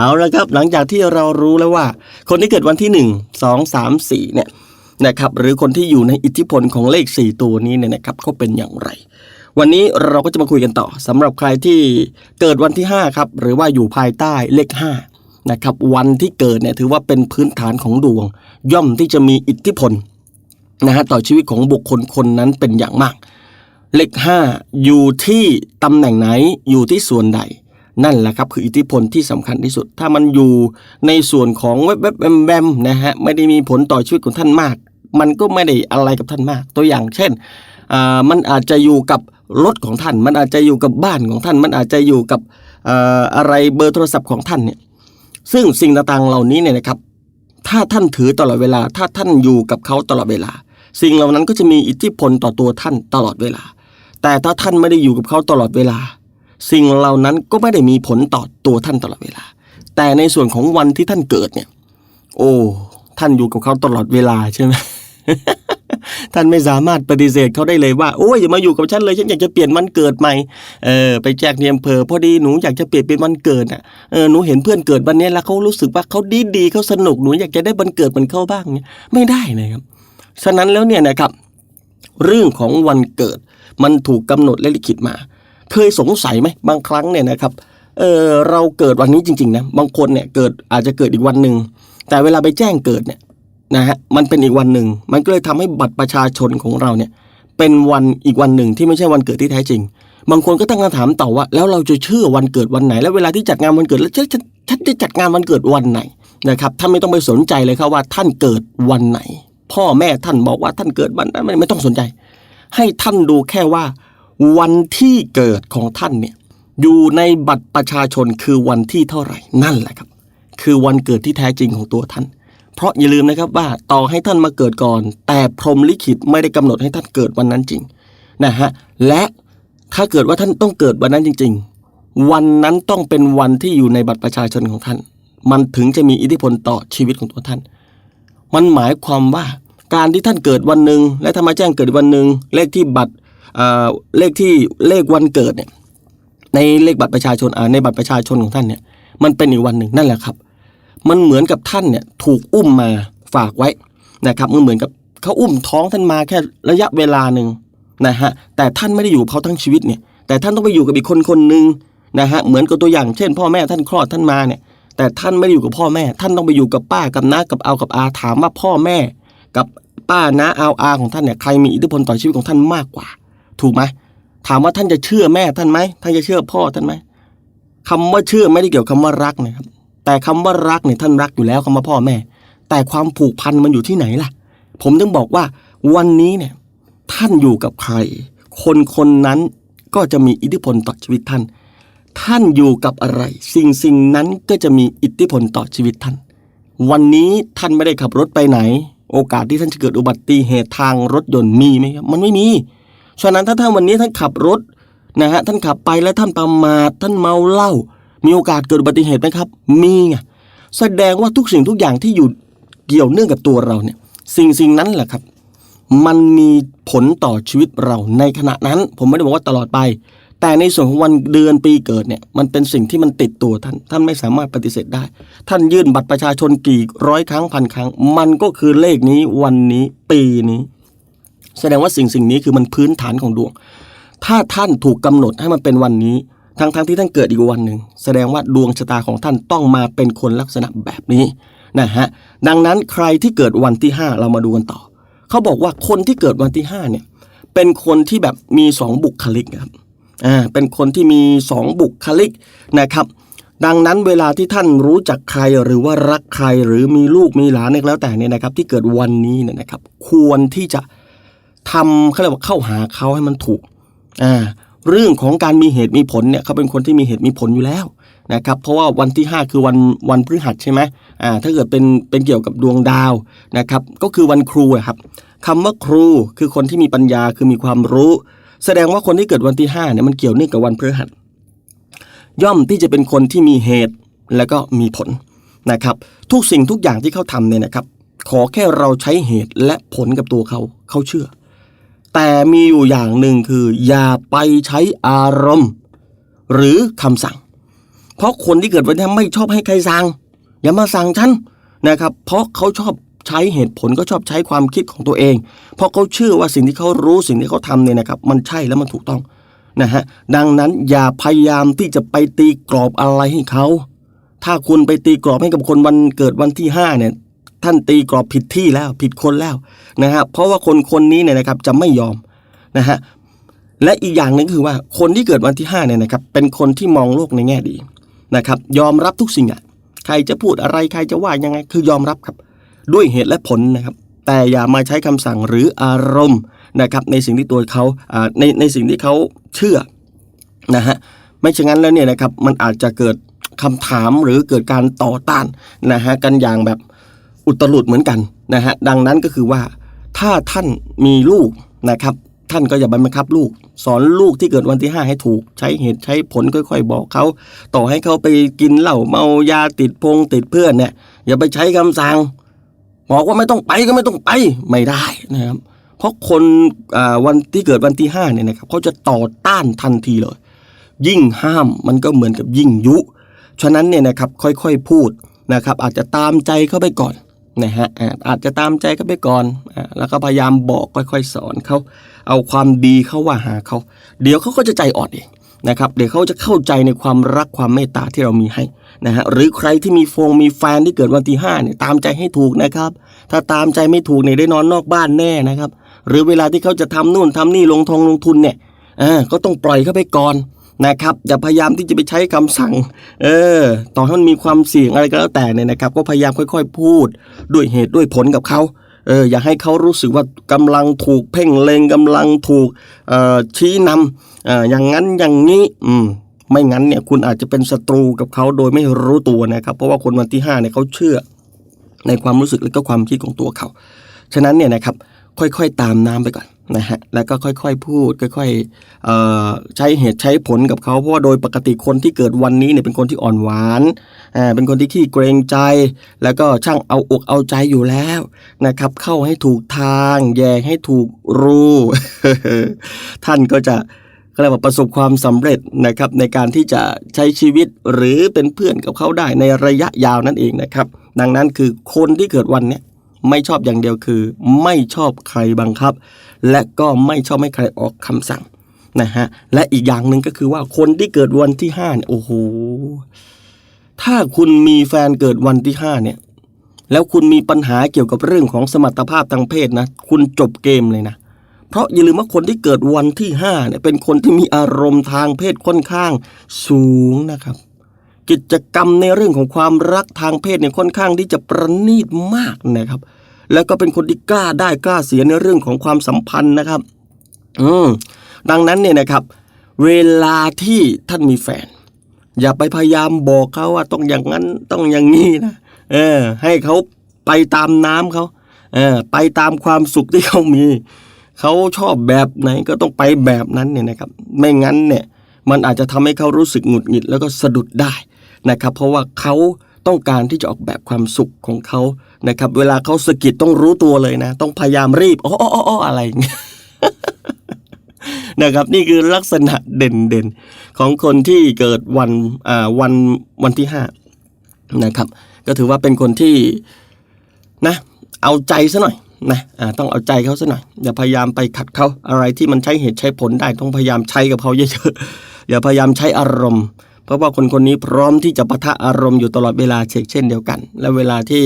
เอาละครับ หลังจากที่เรารู้แล้วว่า คนที่เกิดวันที่ 1 2 3 4เนี่ยนะครับหรือคนที่อยู่ในอิทธิพลของเลข 4 ตัวนี้เนี่ยนะครับเขาเป็นอย่างไร วันนี้เราก็จะมาคุยกันต่อสำหรับใครที่เกิดวันที่5ครับหรือว่าอยู่ภายใต้เลข5นะครับวันที่เกิดเนี่ยถือว่าเป็นพื้นฐานของดวง ย่อมที่จะมีอิทธิพลนะฮะต่อชีวิตของบุคคลคนนั้นเป็นอย่างมาก เลข 5 อยู่ที่ตำแหน่งไหนอยู่ที่ส่วนใด นั่นแหละครับคืออิทธิพลที่สำคัญที่สุด ถ้ามันอยู่ในส่วนของแวบแบมแบมนะฮะไม่ได้มีผลต่อชีวิตของท่านมาก มันก็ไม่ได้อะไรกับท่านมาก ตัวอย่างเช่นมันอาจจะอยู่กับรถของท่าน มันอาจจะอยู่กับบ้านของท่าน มันอาจจะอยู่กับอ่าอะไรเบอร์โทรศัพท์ของท่านเนี่ยซึ่งสิ่งต่างๆเหล่านี้เนี่ยนะครับถ้าท่านถือตลอดเวลา ถ้าท่านอยู่กับเขาตลอดเวลา สิ่งเหล่านั้นก็จะมีอิทธิพลต่อตัวท่านตลอดเวลา แต่ถ้าท่านไม่ได้อยู่กับเขาตลอดเวลา สิ่งเหล่านั้นก็ไม่ได้มีผลต่อตัวท่านตลอดเวลา แต่ในส่วนของวันที่ท่านเกิดเนี่ย โอ้ท่านอยู่กับเขาตลอดเวลาใช่ไหมท่านไม่สามารถปฏิเสธเขาได้เลยว่าโอ้ยอย่ามาอยู่กับฉันเลยฉันอยากจะเปลี่ยนวันเกิดใหม่เออไปแจ้งเนียมเพอพอดีหนูอยากจะเปลี่ยนเป็นวันเกิดอะเออหนูเห็นเพื่อนเกิดวันนี้แล้วเขารู้สึกว่าเขาดีดีเขาสนุกหนูอยากจะได้วันเกิดเหมือนเขาบ้างเนี่ยไม่ได้นะครับฉะนั้นแล้วเนี่ยนะครับ เรื่องของวันเกิดมันถูกกำหนดและลิขิตมา เคยสงสัยไหมบางครั้งเนี่ยนะครับเออเราเกิดวันนี้จริงๆนะบางคนเนี่ยเกิดอาจจะเกิดอีกวันหนึ่งแต่เวลาไปแจ้งเกิดเนี่ยนะฮะมันเป็นอีกวันหนึ่งมันก็เลยทำให้บัตรประชาชนของเราเนี่ยเป็นวันอีกวันหนึ่งที่ไม่ใช่วันเกิดที่แท้จริง บางคนก็ตั้งคำถามต่อว่า แล้วเราจะเชื่อวันเกิดวันไหน แล้วเวลาที่จัดงานวันเกิดแล้วฉันฉันจะจัดงานวันเกิดวันไหนนะครับท่านไม่ต้องไปสนใจเลยครับว่าท่านเกิดวันไหน พ่อแม่ท่านบอกว่าท่านเกิดวันนั้นไม่ต้องสนใจ ให้ท่านดูแค่ว่า วันที่เกิดของท่านเนี่ยอยู่ในบัตรประชาชนคือวันที่เท่าไหร่นั่นแหละครับ คือวันเกิดที่แท้จริงของตัวท่าน เพราะอย่าลืมนะครับว่าต่อให้ท่านมาเกิดก่อน แต่พรหมลิขิตไม่ได้กำหนดให้ท่านเกิดวันนั้นจริงนะฮะและถ้าเกิดว่าท่านต้องเกิดวันนั้นจริง ๆ วันนั้นต้องเป็นวันที่อยู่ในบัตรประชาชนของท่าน มันถึงจะมีอิทธิพลต่อชีวิตของตัวท่าน มันหมายความว่าการที่ท่านเกิดวันหนึ่งและถ้ามาแจ้งเกิดวันหนึ่งเลขที่บัตร เลขที่เลขวันเกิดเนี่ยในเลขบัตรประชาชนในบัตรประชาชนของท่านเนี่ยมันเป็นอีกวันหนึ่งนั่นแหละครับ มันเหมือนกับท่านเนี่ยถูกอุ้มมาฝากไว้นะครับมันเหมือนกับเขาอุ้มท้องท่านมาแค่ระยะเวลาหนึ่งนะฮะแต่ท่านไม่ได้อยู่เขาทั้งชีวิตเนี่ยแต่ท่านต้องไปอยู่กับอีกคนคนหนึ่งนะฮะเหมือนกับตัวอย่างเช่น พ่อแม่ท่านคลอดท่านมาเนี่ยแต่ท่านไม่ได้อยู่กับพ่อแม่ ท่านต้องไปอยู่กับป้ากับน้ากับเอากับอาถามว่าพ่อแม่ กับป้าน้าเอาอาของท่านเนี่ยใครมีอิทธิพลต่อชีวิตของท่านมากกว่า ถูกไหมถามว่าท่านจะเชื่อแม่ท่านไหมท่านจะเชื่อพ่อท่านไหมคำว่าเชื่อไม่ได้เกี่ยวกับคำว่ารักนะครับ แต่คำว่ารักเนี่ยท่านรักอยู่แล้วคำว่าพ่อแม่ แต่ความผูกพันมันอยู่ที่ไหนล่ะ ผมถึงบอกว่าวันนี้เนี่ยท่านอยู่กับใคร คนคนนั้นก็จะมีอิทธิพลต่อชีวิตท่าน ท่านอยู่กับอะไร สิ่งสิ่งนั้นก็จะมีอิทธิพลต่อชีวิตท่าน วันนี้ท่านไม่ได้ขับรถไปไหน โอกาสที่ท่านจะเกิดอุบัติเหตุทางรถยนต์มีไหมครับมันไม่มี ฉะนั้นถ้าท่านวันนี้ท่านขับรถนะฮะท่านขับไปแล้วท่านประมาทท่านเมาเหล้ามีโอกาสเกิดอุบัติเหตุไหมครับ มีไงแสดงว่าทุกสิ่งทุกอย่างที่อยู่เกี่ยวเนื่องกับตัวเราเนี่ย สิ่งสิ่งนั้นแหละครับ มันมีผลต่อชีวิตเราในขณะนั้น ผมไม่ได้บอกว่าตลอดไป แต่ในส่วนของวันเดือนปีเกิดเนี่ยมันเป็นสิ่งที่มันติดตัวท่าน ท่านไม่สามารถปฏิเสธได้ ท่านยื่นบัตรประชาชนกี่ร้อยครั้งพันครั้ง มันก็คือเลขนี้วันนี้ปีนี้ แสดงว่าสิ่งสิ่งนี้คือมันพื้นฐานของดวง ถ้าท่านถูกกำหนดให้มันเป็นวันนี้ ทั้งทั้งที่ท่านเกิดอีกวันหนึ่งแสดงว่าดวงชะตาของท่านต้องมาเป็นคนลักษณะแบบนี้นะฮะดังนั้นใครที่เกิดวันที่ 5 เรามาดูกันต่อ เขาบอกว่าคนที่เกิดวันที่5เนี่ยเป็นคนที่แบบมีสองบุคลิกครับอ่าเป็นคนที่มีสองบุคลิกนะครับ ดังนั้นเวลาที่ท่านรู้จักใครหรือว่ารักใครหรือมีลูกมีหลานเนี่ยแล้วแต่เนี่ยนะครับ ที่เกิดวันนี้เนี่ยนะครับ ควรที่จะ ทำเขาเรียกว่าเข้าหาเขาให้มันถูกอ่าเรื่องของการมีเหตุมีผลเนี่ยเขาเป็นคนที่มีเหตุมีผลอยู่แล้วนะครับเพราะว่าวันที่ 5 คือวันวันพฤหัสใช่ไหมอ่าถ้าเกิดเป็นเป็นเกี่ยวกับดวงดาวนะครับก็คือวันครูอะครับคำว่าครูคือคนที่มีปัญญาคือมีความรู้ แสดงว่าคนที่เกิดวันที่5เนี่ยมันเกี่ยวเนื่องกับวันพฤหัสย่อมที่จะเป็นคนที่มีเหตุแล้วก็มีผลนะครับทุกสิ่งทุกอย่างที่เขาทำเนี่ยนะครับ ขอแค่เราใช้เหตุและผลกับตัวเขาเขาเชื่อ แต่มีอยู่อย่างหนึ่งคือ อย่าไปใช้อารมณ์ หรือคำสั่ง เพราะคนที่เกิดวันที่ห้ไม่ชอบให้ใครสั่ง อย่ามาสั่งฉันนะครับ เพราะเขาชอบใช้เหตุผลก็ชอบใช้ความคิดของตัวเอง เพราะเขาเชื่อว่าสิ่งที่เขารู้สิ่งที่เขาทำเนี่ยนะครับ มันใช่แล้วมันถูกต้องนะฮะดังนั้นอย่าพยายามที่จะไปตีกรอบอะไรให้เขา ถ้าคุณไปตีกรอบให้กับคนวันเกิดวันที่ห้าเนี่ย ท่านตีกรอบผิดที่แล้วผิดคนแล้วนะฮะเพราะว่าคนคนนี้เนี่ยนะครับจะไม่ยอมนะฮะและอีกอย่างหนึ่งคือว่าคนที่เกิดวันที่ห้าเนี่ยนะครับเป็นคนที่มองโลกในแง่ดีนะครับยอมรับทุกสิ่งอะใครจะพูดอะไรใครจะว่ายังไงคือยอมรับครับ ด้วยเหตุและผลนะครับ แต่อย่ามาใช้คำสั่งหรืออารมณ์นะครับในสิ่งที่ตัวเขาอ่าในในสิ่งที่เขาเชื่อนะฮะไม่เช่นนั้นแล้วเนี่ยนะครับมันอาจจะเกิดคำถามหรือเกิดการต่อต้านนะฮะกันอย่างแบบ อุตลุดเหมือนกันนะฮะดังนั้นก็คือว่าถ้าท่านมีลูกนะครับ ท่านก็อย่าบังคับลูก สอนลูกที่เกิดวันที่ 5 ให้ถูก ใช้เหตุใช้ผลค่อย ๆ บอกเขา ต่อให้เขาไปกินเหล้าเมายาติดพงติดเพื่อนเนี่ยอย่าไปใช้คำสั่งบอกว่าไม่ต้องไปก็ไม่ต้องไปไม่ได้นะครับ เพราะคนวันที่เกิดวันที่5เนี่ยนะครับเขาจะต่อต้านทันทีเลย ยิ่งห้ามมันก็เหมือนกับยิ่งยุ ฉะนั้นเนี่ยนะครับค่อยๆพูดนะครับ อาจจะตามใจเข้าไปก่อน นะฮะอาจจะตามใจเขาไปก่อนแล้วก็พยายามบอกค่อยๆ สอนเขาเอาความดีเข้าว่าหาเขาเดี๋ยวเขาก็จะใจอ่อนเองนะครับเดี๋ยวเขาจะเข้าใจในความรักความเมตตาที่เรามีให้นะฮะหรือใครที่มีฟงมีแฟนที่เกิดวันที่ห้าเนี่ยตามใจให้ถูกนะครับ ถ้าตามใจไม่ถูกเนี่ยได้นอนนอกบ้านแน่นะครับ หรือเวลาที่เขาจะทำนู่นทำนี่ลงทองลงทุนเนี่ยอ่าก็ต้องปล่อยเขาไปก่อน นะครับอย่าพยายามที่จะไปใช้คำสั่ง เออต่อให้มันมีความเสี่ยงอะไรก็แล้วแต่เนี่ยนะครับ ก็พยายามค่อย ๆ พูด ด้วยเหตุด้วยผลกับเขาเอออย่าให้เขารู้สึกว่ากำลังถูกเพ่งเลงกำลังถูกชี้นำอออย่างนั้นอย่างนี้อืมไม่งั้นเนี่ยคุณอาจจะเป็นศัตรูกับเขาโดยไม่รู้ตัวนะครับ เพราะว่าคนวันที่ห้าเนี่ยเขาเชื่อในความรู้สึกและก็ความคิดของตัวเขา ฉะนั้นเนี่ยนะครับค่อยๆตามน้ำไปก่อน นะฮะแล้วก็ค่อยๆ พูด ค่อยๆใช้เหตุใช้ผลกับเขาเพราะว่าโดยปกติคนที่เกิดวันนี้เนี่ยเป็นคนที่อ่อนหวานอ่าเป็นคนที่ขี้เกรงใจ แล้วก็ช่างเอาอกเอาใจอยู่แล้วนะครับ เข้าให้ถูกทาง แย่ให้ถูกรูท่านก็จะเรียกว่าประสบความสำเร็จนะครับในการที่จะใช้ชีวิตหรือเป็นเพื่อนกับเขาได้ในระยะยาวนั่นเองนะครับ ดังนั้นคือคนที่เกิดวันเนี้ย ไม่ชอบอย่างเดียวคือ ไม่ชอบใครบังคับ และก็ไม่ชอบให้ใครออกคำสั่งนะฮะและอีกอย่างหนึ่งก็คือว่าคนที่เกิดวันที่ห้าเนี่ยโอ้โหถ้าคุณมีแฟนเกิดวันที่ห้าเนี่ยแล้วคุณมีปัญหาเกี่ยวกับเรื่องของสมรรถภาพทางเพศนะ คุณจบเกมเลยนะ เพราะอย่าลืมว่าคนที่เกิดวันที่ห้าเนี่ยเป็นคนที่มีอารมณ์ทางเพศค่อนข้างสูงนะครับ กิจกรรมในเรื่องของความรักทางเพศเนี่ยค่อนข้างที่จะประณีตมากนะครับ แล้วก็เป็นคนที่กล้าได้กล้าเสียในเรื่องของความสัมพันธ์นะครับ อืมดังนั้นเนี่ยนะครับ เวลาที่ท่านมีแฟน อย่าไปพยายามบอกเขาว่าต้องอย่างนั้นต้องอย่างนี้นะเออ ให้เขาไปตามน้ำเขาเออไปตามความสุขที่เขามีเขาชอบแบบไหนก็ต้องไปแบบนั้นเนี่ยนะครับ ไม่งั้นเนี่ยมันอาจจะทำให้เขารู้สึกหงุดหงิดแล้วก็สะดุดได้ นะครับ เพราะว่าเขาต้องการที่จะออกแบบความสุขของเขานะครับ เวลาเขาสะกิดต้องรู้ตัวเลยนะ ต้องพยายามรีบอ้ออ้ออ้ออะไรอย่างเงี้ยนะครับนี่คือลักษณะเด่นๆ ของคนที่เกิดวันอ่าวันวันที่ห้านะครับ ก็ถือว่าเป็นคนที่นะเอาใจซะหน่อยนะอ่าต้องเอาใจเขาซะหน่อยอย่าพยายามไปขัดเขาอะไรที่มันใช้เหตุใช้ผลได้ต้องพยายามใช้กับเขาเยอะๆอย่าพยายามใช้อารมณ์ เพราะว่าคนคนนี้พร้อมที่จะปะทะอารมณ์อยู่ตลอดเวลาเช่นเช่นเดียวกัน และเวลาที่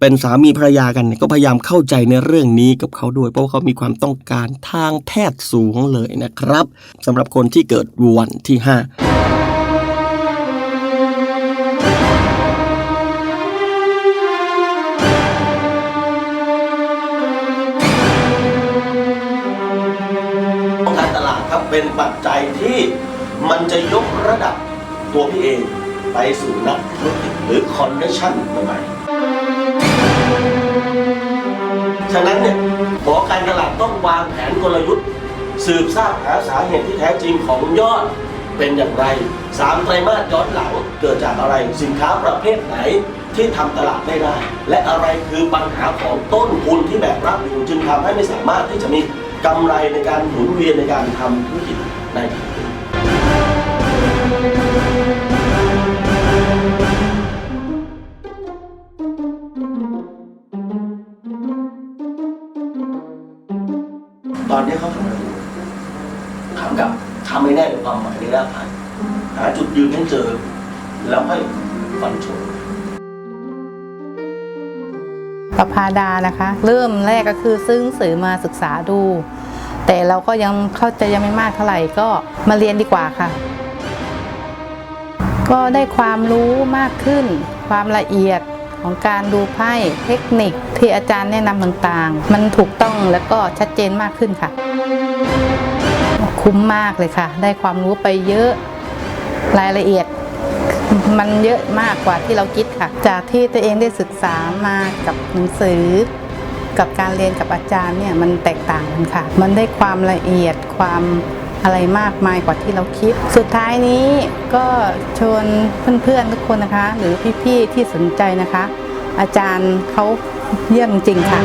เป็นสามีภรรยากันก็พยายามเข้าใจในเรื่องนี้กับเขาด้วย เพราะว่าเขามีความต้องการทางแพทย์สูงเลยนะครับสำหรับคนที่เกิดวันที่ห้าการตลาดเป็นปัจจัยที่ มันจะยกระดับตัวพี่เองไปสู่นักธุรกิจหรือคอนเนคชั่นใหม่ๆฉะนั้นเนี่ยหมอการตลาดต้องวางแผนกลยุทธ์ สืบทราบหาสาเหตุที่แท้จริงของยอดเป็นอย่างไรสามไตรมาสย้อนหลังเกิดจากอะไรสินค้าประเภทไหนที่ทำตลาดไม่ได้ และอะไรคือปัญหาของต้นทุนที่แบกรับอยู่จึงทำให้ไม่สามารถที่จะมีกำไรในการหมุนเวียนในการทำธุรกิจได้ ตอนนี้เขาทำอะไรอยู่ถามกลับทำไม่แน่ในความหมายในด้านผ่านหาจุดยืนให้เจอ แล้วให้ฟันชนประพาดานะคะ เริ่มแรกก็คือซื้อหนังสือมาศึกษาดู แต่เราก็ยังเข้าใจยังไม่มากเท่าไหร่ก็มาเรียนดีกว่าค่ะ ก็ได้ความรู้มากขึ้น ความละเอียด ของการดูไพ่เทคนิคที่อาจารย์แนะนำต่างๆ มันถูกต้องแล้วก็ชัดเจนมากขึ้นค่ะ คุ้มมากเลยค่ะ ได้ความรู้ไปเยอะรายละเอียด มันเยอะมากกว่าที่เราคิดค่ะ จากที่ตัวเองได้ศึกษามากับหนังสือ กับการเรียนกับอาจารย์เนี่ยมันแตกต่างกันค่ะ มันได้ความละเอียดความ อะไรมากมายกว่าที่เราคิด สุดท้ายนี้ก็ชวนเพื่อนๆทุกคนนะคะ หรือพี่ๆที่สนใจนะคะ อาจารย์เขาเยี่ยมจริงค่ะ